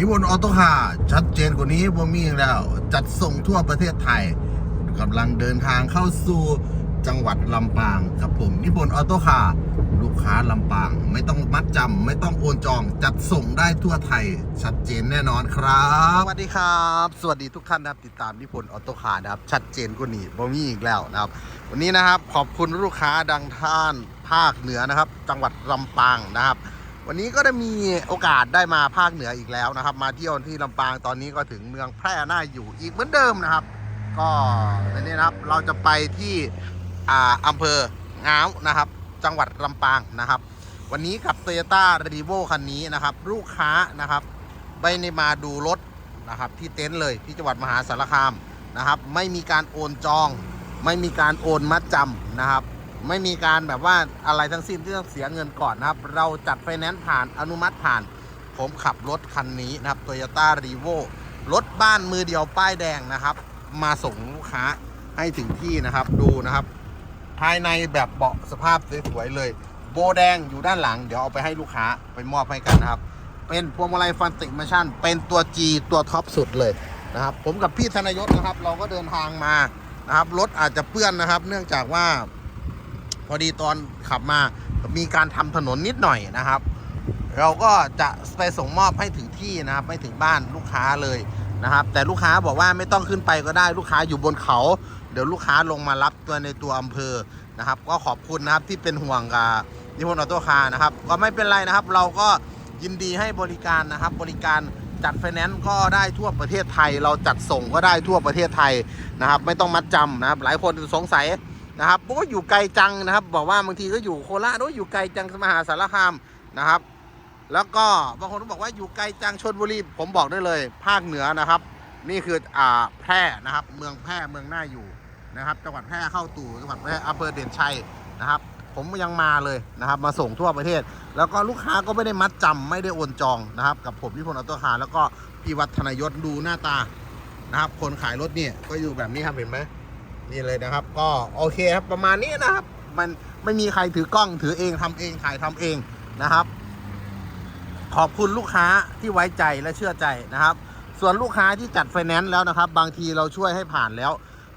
นิพนธ์ออโต้คาร์ชัดเจนกว่านี้ว่มีอีกแล้ว จัดส่งทั่วประเทศไทยกำลังเดินทางเข้าสู่จังหวัดลำปางกับผมนิพนธ์ออโต้คาร์ลูกค้าลำปาง ไม่ต้องมัดจำไม่ต้องโอนจอง จัดส่งได้ทั่วไทย ชัดเจนแน่นอนครับ สวัสดีครับ สวัสดีทุกท่านนะครับติดตามนิพนธ์ออโต้คาร์นะครับ ชัดเจนกว่านี้บ่มีอีกแล้วนะครับ วันนี้นะครับขอบคุณลูกค้าดังท่านภาคเหนือนะครับ จังหวัดลำปางนะครับ วันนี้ก็ได้มีโอกาสได้มาภาคเหนืออีกแล้วนะครับ มาเที่ยวที่ลำปางตอนนี้ก็ถึงเมืองแพร่น่าอยู่อีกเหมือนเดิมนะครับ ก็ในนี้นะครับเราจะไปที่อ่าอำเภอง้าวนะครับ จังหวัดลำปางนะครับ วันนี้กับ t o y ยต้ารีโวคันนี้นะครับ ลูกค้านะครับไม่ได้มาดูรถนะครับที่เต็นท์เลยที่จังหวัดมหาสารคามนะครับ ไม่มีการโอนจอง ไม่มีการโอนมัดจำนะครับ ไม่มีการแบบว่าอะไรทั้งสิ้นที่ต้องเสียเงินก่อนนะครับ เราจัดไฟแนนซ์ผ่านอนุมัติผ่าน ผมขับรถคันนี้นะครับ Toyota r e v o รถบ้านมือเดียวป้ายแดงนะครับ มาส่งลูกค้าให้ถึงที่นะครับดูนะครับ ภายในแบบเบาะสภาพสวยๆเลย โบแดงอยู่ด้านหลัง เดี๋ยวเอาไปให้ลูกค้าไปมอบให้กันนะครับ เป็นพวงมาลัยฟันติกมาชั่น เป็นตัว G ตัวท็อปสุดเลยนะครับ ผมกับพี่ธนยศนะครับ เราก็เดินทางมานะครับรถอาจจะเปื้อนนะครับ เนื่องจากว่า พอดีตอนขับมามีการทำถนนนิดหน่อยนะครับ เราก็จะไปส่งมอบให้ถึงที่นะครับไม่ถึงบ้านลูกค้าเลยนะครับ แต่ลูกค้าบอกว่าไม่ต้องขึ้นไปก็ได้ลูกค้าอยู่บนเขา เดี๋ยวลูกค้าลงมารับตัวในตัวอำเภอนะครับ ก็ขอบคุณนะครับที่เป็นห่วงกับนิพนธ์ออโต้คาร์นะครับ ก็ไม่เป็นไรนะครับ เราก็ยินดีให้บริการนะครับ บริการจัดไฟแนนซ์ก็ได้ทั่วประเทศไทย เราจัดส่งก็ได้ทั่วประเทศไทยนะครับ ไม่ต้องมัดจำนะครับ หลายคนสงสัย นะครับบอกว่าอยู่ไกลจังนะครับ บอกว่าบางทีก็อยู่โคราชโอ้ยอยู่ไกลจังมหาสารคามนะครับ แล้วก็บางคนก็บอกว่าอยู่ไกลจังชนบุรีผมบอกได้เลย ภาคเหนือนะครับ นี่คืออ่าแพร่นะครับ เมืองแพร่เมืองหน่าอยู่นะครับ จังหวัดแพร่เข้าตู่จังหวัดแพร่อำเภอเด่นชัยนะครับ ผมยังมาเลยนะครับ มาส่งทั่วประเทศ แล้วก็ลูกค้าก็ไม่ได้มัดจำไม่ได้โอนจองนะครับ กับผมพิพลออโตคาแล้วก็พี่วัฒนยศดูหน้าตานะครับ คนขายรถเนี่ยก็อยู่แบบนี้ครับเห็นไหม นี่เลยนะครับ ก็โอเคครับประมาณนี้นะครับ มันไม่มีใครถือกล้องถือเองทำเองถ่ายทำเองนะครับ ขอบคุณลูกค้าที่ไว้ใจและเชื่อใจนะครับ ส่วนลูกค้าที่จัดไฟแนนซ์แล้วนะครับ บางทีเราช่วยให้ผ่านแล้ว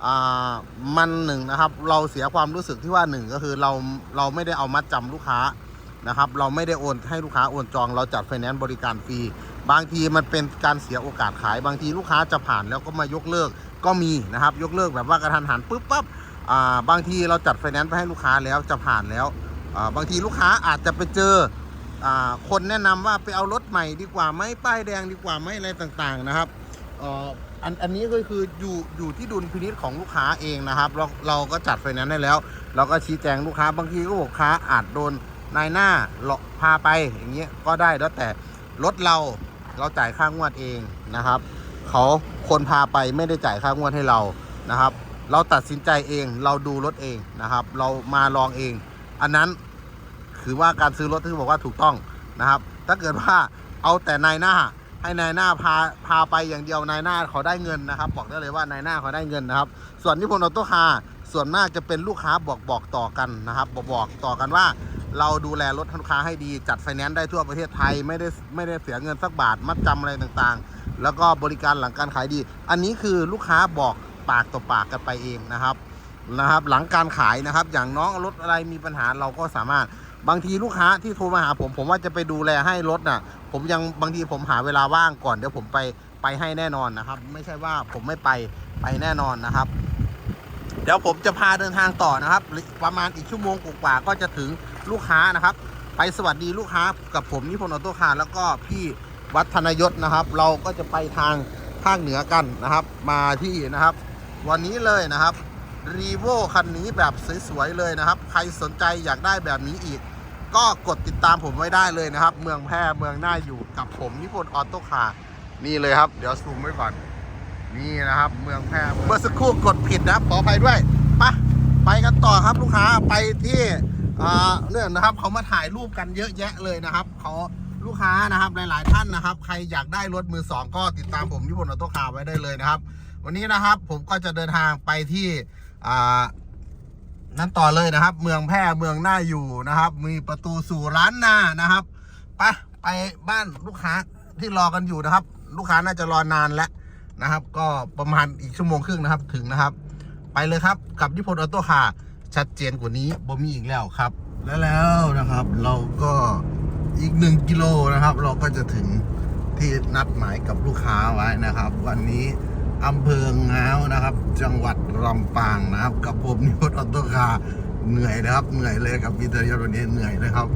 อ่ามันหนึ่งนะครับ เราเสียความรู้สึกที่ว่าหนึ่งก็คือเราเราไม่ได้เอามัดจำลูกค้านะครับ เราไม่ได้โอนให้ลูกค้าโอนจอง เราจัดไฟแนนซ์บริการฟรีบางทีมันเป็นการเสียโอกาสขาย บางทีลูกค้าจะผ่านแล้วก็มายกเลิก ก็มีนะครับยกเลิกแบบว่ากระทันหันปุ๊บปั๊บบางทีเราจัดไฟแนนซ์ไปให้ลูกค้าแล้วจะผ่านแล้วบางทีลูกค้าอาจจะไปเจออคนแนะนำว่าไปเอารถใหม่ดีกว่าไหมป้ายแดงดีกว่าไหมอะไรต่างๆนะครับอ,อันอันนี้ก็คืออยู่อยู่ที่ดุลพินิษของลูกค้าเองนะครับ เราเราก็จัดไฟแนนซ์ได้แล้ว เราก็ชี้แจงลูกค้าบางทีก็ลูกค้าอาจโดนนายหน้าหลอกพาไปอย่างเงี้ยก็ได้แล้วแต่รถเราเราจ่ายค่างวดเองนะครับ เขาคนพาไปไม่ได้จ่ายค่างวดให้เรานะครับ เราตัดสินใจเองเราดูรถเองนะครับ เรามาลองเอง อันนั้นคือว่าการซื้อรถที่บอกว่าถูกต้องนะครับ ถ้าเกิดว่าเอาแต่นายหน้าให้นายหน้าพาพาไปอย่างเดียวนายหน้าเขาได้เงินนะครับ บอกได้เลยว่านายหน้าเขาได้เงินนะครับ ส่วนนิพนธ์ออโต้คาร์ส่วนมากจะเป็นลูกค้าบอกบอกต่อกันนะครับ บอกบอกต่อกันว่า เราดูแลรถลูกค้าให้ดีจัดไฟแนนซ์ได้ทั่วประเทศไทยไม่ได้ไม่ได้เสียเงินสักบาทมัดจำอะไรต่างๆ แล้วก็บริการหลังการขายดี อันนี้คือลูกค้าบอกปากต่อปากกันไปเองนะครับนะครับ หลังการขายนะครับ อย่างน้องรถอะไรมีปัญหาเราก็สามารถบางทีลูกค้าที่โทรมาหาผม ผมว่าจะไปดูแลให้รถน่ะ ผมยังบางทีผมหาเวลาว่างก่อนเดี๋ยวผมไปไปให้แน่นอนนะครับ ไม่ใช่ว่าผมไม่ไปไปแน่นอนนะครับ เดี๋ยวผมจะพาเดินทางต่อนะครับ ประมาณอีกชั่วโมงกว่าก็จะถึงลูกค้านะครับ ไปสวัสดีลูกค้ากับผมนิพนธ์ออโต้คาร์แล้วก็พี่ วัฒนยศนะครับ เราก็จะไปทางภาคเหนือกันนะครับ มาที่นะครับ วันนี้เลยนะครับรีโวคันนี้แบบสวยๆเลยนะครับ ใครสนใจอยากได้แบบนี้อีก ก็กดติดตามผมไว้ได้เลยนะครับ เมืองแพร่เมืองหน่าอยู่กับผมนิพนธ์ออโต้คาร์นี่เลยครับ เดี๋ยวซูมไว้ก่อนนี่นะครับ เมืองแพร่เมื่อสักครู่กดผิดนะขออภัยด้วยปะไปกันต่อครับลูกค้าไปที่อ่าเนี่ยนะครับเขามาถ่ายรูปกันเยอะแยะเลยนะครับเขา ลูกค้านะครับหลายๆท่านนะครับ ใครอยากได้รถมือสองก็ติดตามผมที่พลออโต้คาร์ไว้ได้เลยนะครับ วันนี้นะครับผมก็จะเดินทางไปที่นั้นต่อเลยนะครับ เมืองแพร่เมืองหน่าอยู่นะครับ มีประตูสู่ร้านนานะครับไปไปบ้านลูกค้าที่รอกันอยู่นะครับ ลูกค้าน่าจะรอนานแล้วนะครับ ก็ประมาณอีกชั่วโมงครึ่งนะครับถึงนะครับ ไปเลยครับกับญี่ปุ่นออโต้คาร์ชัดเจนกว่านี้บ่มีอีกแล้วครับ และแล้วนะครับ เราก็ อีกหนึ่งกิโลนะครับ เราก็จะถึงที่นัดหมายกับลูกค้าไว้นะครับ วันนี้อำเภอง้าวนะครับ จังหวัดลำปางนะครับ กับผมนิพนธ์ออโต้คาร์เหนื่อยนะครับ เหนื่อยเลยกับพีเตอร์ยศวันนี้เหนื่อยเลยครับ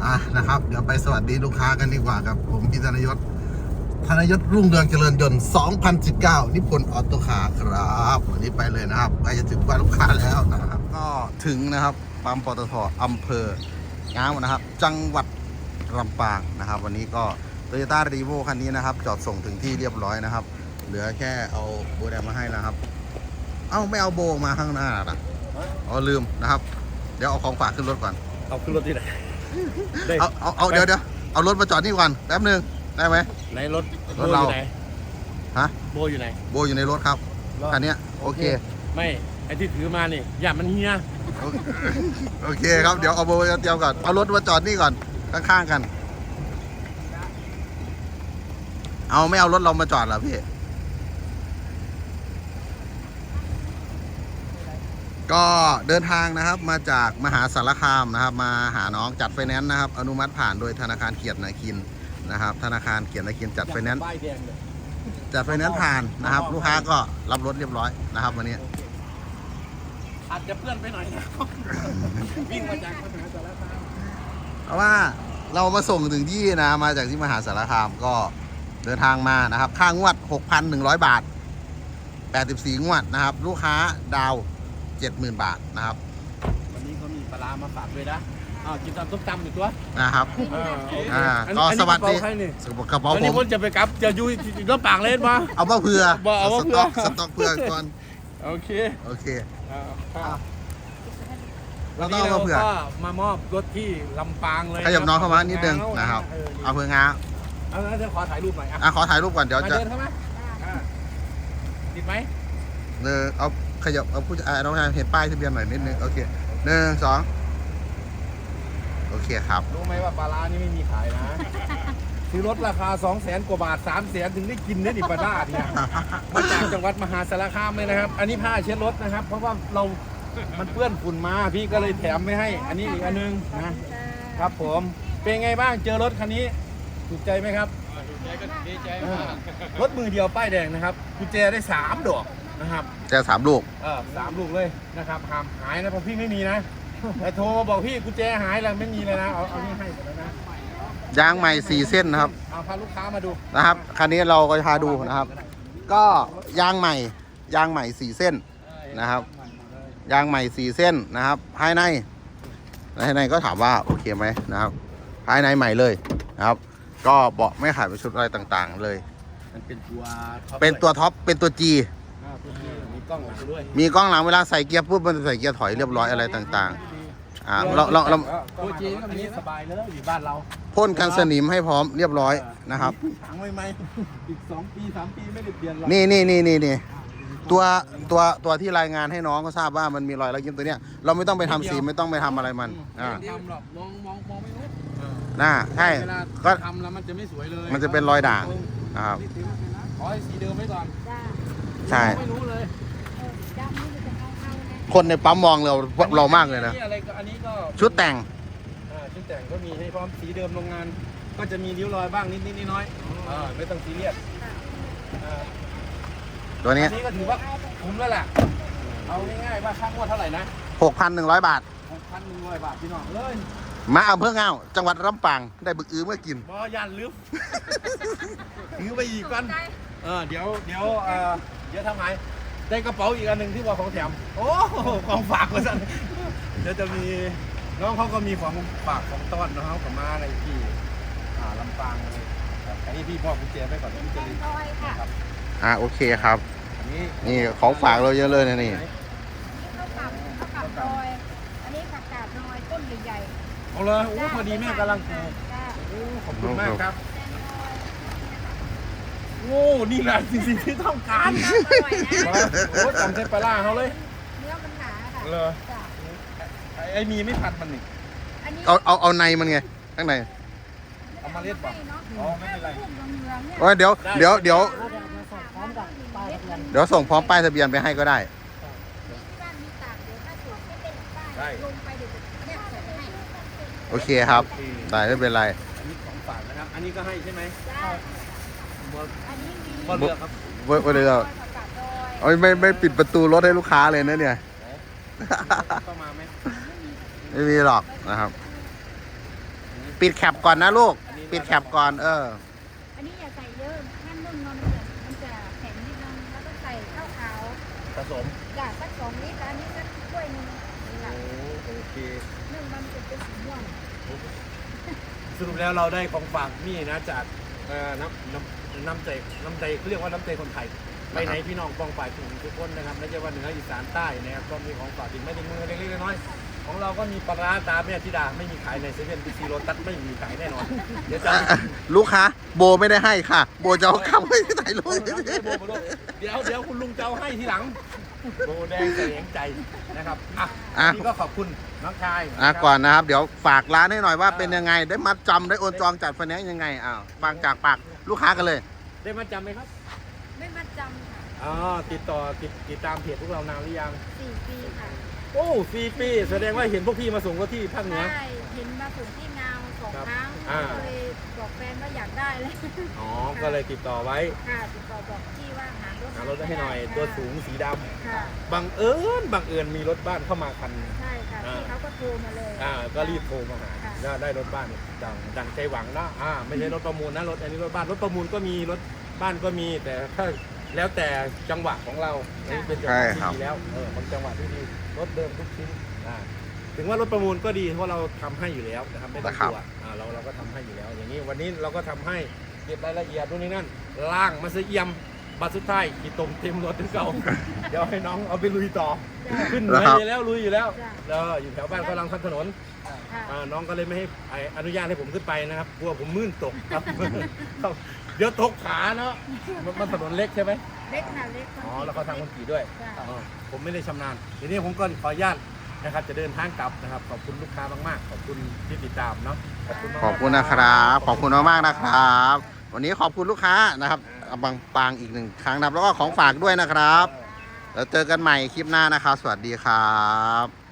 อะนะครับ เดี๋ยวไปสวัสดีลูกค้ากันดีกว่าครับผมพีเตอร์ยศธนยศรุ่งเรืองเจริญยนต์ 2019 นิพนธ์ออโตคาร์ครับ วันนี้ไปเลยนะครับใกล้จะถึงบ้านลูกค้าแล้วนะครับ ก็ถึงนะครับปั๊มปตทอำเภอง้าวนะครับ จังหวัด ลำปางนะครับ วันนี้ก็โตโยต้ารีโวคันนี้นะครับ จอดส่งถึงที่เรียบร้อยนะครับ เหลือแค่เอาโบแดงมาให้นะครับ เอ้าไม่เอาโบมาข้างหน้าล่ะอ๋อลืมนะครับ เดี๋ยวเอาของฝากขึ้นรถก่อน เอาขึ้นรถที่ไหนได้เอาเอาเอาเดี๋ยวเดี๋ยวเอารถมาจอดนี่ก่อนแป๊บหนึงได้ไหมไหนรถรถเราโบอยู่ไหนฮะโบอยู่ไหนโบอยู่ในรถครับรถคันเนี้ยโอเค ไม่ไอที่ถือมานี่อย่ามันเฮียโอเคโอเคครับเดี๋ยวเอาโบไปเตรียมก่อนเอารถมาจอดนี่ก่อน ข้างๆกัน เอาไม่เอารถเรามาจอดเหรอพี่ ก็เดินทางนะครับมาจากมหาสารคามนะครับ มาหาน้องจัดไฟแนนซ์นะครับ อนุมัติผ่านโดยธนาคารเกียรตินาคินนะครับ ธนาคารเกียรตินาคินจัดไฟแนนซ์ป้ายแดงเลยจัดไฟแนนซ์ผ่านนะครับ ลูกค้าก็รับรถเรียบร้อยนะครับวันนี้อาจจะเพื่อนไปหน่อยนะวิ่งมาจากมหาสารคาม เพราะว่าเรามาส่งถึงที่นะ มาจากที่มหาสารคามก็เดินทางมานะครับ ค่างวด 6,100 บาท 84 งวดนะครับ ลูกค้าดาว 70,000 บาทนะครับ วันนี้เขามีปลาร้ามาฝากด้วยนะอ้าวกินตำส้มตำอยู่ตัวนะครับอ่าโอเคอ่าอันก็อันนี้สวัสดีกระเป๋าใครนี่สกระเป๋าวันผนี้มคนจะไปกลับจะอยุ่ยน้ำปากเล่นมา เอามาเผื่อบอกเอามาสเผื่อต็อกสต็อกเผื่อก่อนโอเคโอเค อ่าครับ เราวันต้องนี้เอาเรามาเผื่อก็มามอบรถที่ลำปางเลยขยับน้องเข้ามานิดนึงนะครับ เออเอาเผื่องาเอาแล้วจะขอถ่ายรูปหน่อยอะอะขอถ่ายรูปก่อนเดี๋ยวมาจะเดินเข้ามาอ่าติดไหมเออเอาขยับเอาผู้อ่าน้องชายเห็นป้ายทะเบียนหน่อยนิดนึงโอเคหนึ่งสองโอเคครับ รู้ไหมว่าปลาร้านี่ไม่มีขายนะซื้อรถราคา 2 0 0แสนกว่าบาท 3 0 0แสนถึงได้กินเนี่ยดิปลาร้าเนี่ยมาจากจังหวัดมหาสารคามเลยนะครับ อันนี้ผ้าเช็ดรถนะครับ เพราะว่าเรา มันเปื้อนฝุ่นมาพี่ก็เลยแถมไม่ให้ อันนี้อีกอันนึงนะครับผมเป็นไงบ้างเจอรถคันนี้ถูกใจไหมครับถูกใจก็ดีใจมากรถมือเดียวป้ายแดงนะครับกุญแจได้3ดอกนะครับแจสามลูกเออสามลูกเลยนะครับห้ามหายนะเพราะพี่ไม่มีนะแต่โทรมาบอกพี่กุญแจหายแล้วไม่มีเลยนะเอาเอานี่ให้หมดแล้วนะยางใหม่สี่เส้นนะครับเอาพาลูกค้ามาดูนะครับคันนี้เราก็จะพาดูนะครับ ก็ยางใหม่ยางใหม่สี่เส้นนะครับ ยางใหม่สี่เส้นนะครับ ภายในภายในก็ถามว่าโอเคไหมนะครับ ภายในใหม่เลยนะครับ ก็เบาะไม่ขาดไปชุดอะไรต่างๆ เลย มันเป็นตัวท็อปเป็นตัวท็อปเป็นตัว G อ่าตัวนี้มีกล้องหลังด้วยมีกล้องหลังเวลาใส่เกียร์ปุ๊บมันจะใส่เกียร์ถอยเรียบร้อยอะไรต่างๆอ่าเราเราเราตัวจีนก็มีสบายเลยอยู่บ้านเราพ่นกันสนิมให้พร้อมเรียบร้อยนะครับถังใหม่ๆอีก2ปี3ปีไม่ได้เปลี่ยนหรอกนี่นี่นี่นี่นี่ ตัวตัวตัวที่รายงานให้น้องก็ทราบว่ามันมีรอยแล้วยิ้มตัวเนี้ยเราไม่ต้องไปทำสีไม่ต้องไปทำอะไรมันอ่าไม่ทำหรอกมองมองมองไม่รู้น่าใช่เวลาก็ทำแล้วมันจะไม่สวยเลยมันจะเป็นรอยด่างนะครับนี่ถือว่าเป็นนะขอให้สีเดิมไว้ก่อนจ้าใช่ ไม่รู้เลยเออดำนี่มันจะเข้าเข้านะคนในปั๊มมองเราเรามากเลยนะอัอะไรก็อันนี้ก็ชุดแต่งอ่าชุดแต่งก็มีให้พร้อมสีเดิมโรงงาน ก็จะมีริ้วรอยบ้างนิดนิดน้อยๆอ่าไม่ต้องซีเรียสอ่า ตัวนี้อันนี้ก็ถือว่าคุ้มแล้วแหละเอาง่ายๆว่าค่างวดเท่าไหร่นะ6,100บาท6,100บาทพี่น้องเลย มาอำเภอเงาจังหวัดลำปางได้บึกอื้อเมื่อกิน บอยันลืม ถือไปอีกกันเออเดี๋ยวเดี๋ยวเอ่อเดี๋ยวทำไงได้กระเป๋าอีกอันหนึ่งที่ว่าของแถม โอ้ของฝากมาสั่นเดี๋ยวจะมีน้องเขาก็มีของฝากของต้อนนะครับกับมาในที่อ่าลำปางเลยครับอันนี้พี่พ่อกุญแจไปก่อนพี่จะรีบน้อยค่ะครับอ่าโอเคครับอั นี่ของฝากเราเยอะเลยนะนี่นี่ข้าวกับข้าวกับดอยอันนี้ผักกาดดอยต้นใหญ่เอาเลยโอ้พอดีแม่กำลังปลูกจ้าโอ้ขอบคุณมากครับโอ้นี่แหละสิ่งที่ต้องการอร่อยนะโอ้จำเทปปลาร้าเขาเลยเนื้อมันหนาค่ะเลย จ้าไอ้ไอ้มีไม่ผัดมันนี่ อันนี้เอาเอาเอาในมันไงข้างในเอามาเล็ดป่ะอ๋อไม่เป็นไรลูกเหลืองๆเนี่ย โอ้ยเดี๋ยวเดี๋ยวเดี๋ยว เบียนเดี๋ยวส่งพร้อมป้ายทะเบียนไปให้ก็ได้ที่บ้านมีตากเดี๋ยวถ้าสูงไม่เป็นป้ายลงไปเดี๋ยวจะแยกใส่ให้โอเคครับโอเคได้ไม่เป็นไร อันนี้ของฝากนะครับ อันนี้ก็ให้ใช่ไหมจ้าอันนี้มีก็เลือกครับเว้ยเว้ยเดี๋ยวผักกาดดอยโอ้ยไม่ไม่ปิดประตูรถให้ลูกค้าเลยนะเนี่ยก็มาไหมไม่มีหรอกนะครับ ปิดแคปก่อนนะลูก ปิดแคปก่อน เออ ผสมจ้ะสักสองลิตรอันนี้สักถ้วยหนึงโอ้ค่ะโอเคนึ่งมันจะเป็นสีม่วงสรุปแล้วเราได้ของฝากนี่นะจากเอ่อน้ำน้ำน้ำใจน้ำใจเขาเรียกว่าน้ำใจคนไทยไปไหนพี่น้องกองฝ่ายถึงทุกคนนะครับไม่ใช่ว่าเหนืออีสานใต้นะครับก็มีของฝากติดไม่ถึงมือเล็กๆน้อยๆ ของเราก็มีปลาร้าตาแม่ธิดาไม่มีขายในเซเว่นบีซีโรตัสไม่มีขายแน่นอนเดี๋ยวจะลูกค้าโบไม่ได้ให้ค่ะ โบจะเอาเข้าไปถ่ายรูปเดี๋ยวเดี๋ยวคุณลุงจะเอาให้ทีหลังโบแดงเสียงใจนะครับอะอะนี่ก็ขอบคุณน้องชายอะครับ ก่อนนะครับ เดี๋ยวฝากร้านให้หน่อยว่าเป็นยังไง ได้มัดจำได้โอนจองจัดไฟแนนซ์ยังไงอ้าวฟังจากปากลูกค้ากันเลย ได้มาจำไหมครับ ไม่มัดจำค่ะอ๋อ ติดต่อติดติดตามเพจพวกเรานานหรือยัง สี่ปีค่ะ โอ้สี่ปีแสดงว่าเห็นพวกพี่มาส่งก็ที่ภาคเหนือ ใช่เห็นมาส่งที่งาวสองครับครั้งอ่า ก็เลยบอกแฟนว่าอยากได้เลยอ๋อ ก็เลยติดต่อไว้ค่ะติดต่อบอกที่ว่าหารถหารถให้หน่อยตัวสูงสีดค่ะำบังเอิญบังเอิญมีรถบ้านเข้ามาคันใช่ค่ะอ่าที่เขาก็โทรมาเลย อ่าก็รีบโทรมาหาค่ะ ได้ได้รถบ้านดังดังใจหวังนะอ่าไม่ใช่รถประมูลนะรถอันนี้รถบ้านรถประมูลก็มีรถบ้านก็มีแต่ถ้า แล้วแต่จังหวะของเราอันนี้เป็นจังหวะใช่ที่ครับดีแล้วเออบางจังหวะที่ดีรถเดิมทุกชิ้นอ่าถึงว่ารถประมูลก็ดีเพราะเราทำให้อยู่แล้วนะครับไม่ต้องกลัวอ่าเราเราก็ทำให้อยู่แล้ว อย่างนี้วันนี้เราก็ทำให้เก็บรายละเอียดนู่นนี่นั่นล่างมาซะเอี่ยมบัตรสุดท้ายขี่ตมเต็มรถถึงเก่าเดี๋ยวให้น้องเอาไปลุยต่อ จ้ะ ขึ้นเหแล้นืวอครับไปแล้วลุยอยู่แล้วจ้ะแล้วอยู่แถวบ้านกำลังทำถนน ค่ะ อ่าน้องก็เลยไม่ให้ไอ้อนุญาตให้ผมขึ้นไปนะครับกลัวผมมื่นตกครับ เดี๋ยวตกขาเนาะมันมันถนนเล็กใช่ไหมเล็กค่ะเล็กอ๋อแล้วเขาทำคนขี่ด้วยจ้ะอ๋อผมไม่ได้ชำนาญทีนี้ผมก็ขออนุญาตนะครับ จะเดินทางกลับนะครับ ขอบคุณลูกค้ามากๆ ขอบคุณที่ติดตามเนาะขอบคุณมากขอบคุณนะครับ ขอบคุณมากๆนะครับ วันนี้ขอบคุณลูกค้านะครับบางปางอีกหนึ่งครั้งนะครับแล้วก็ของฝากด้วยนะครับ แล้วเจอกันใหม่คลิปหน้านะครับ สวัสดีครับ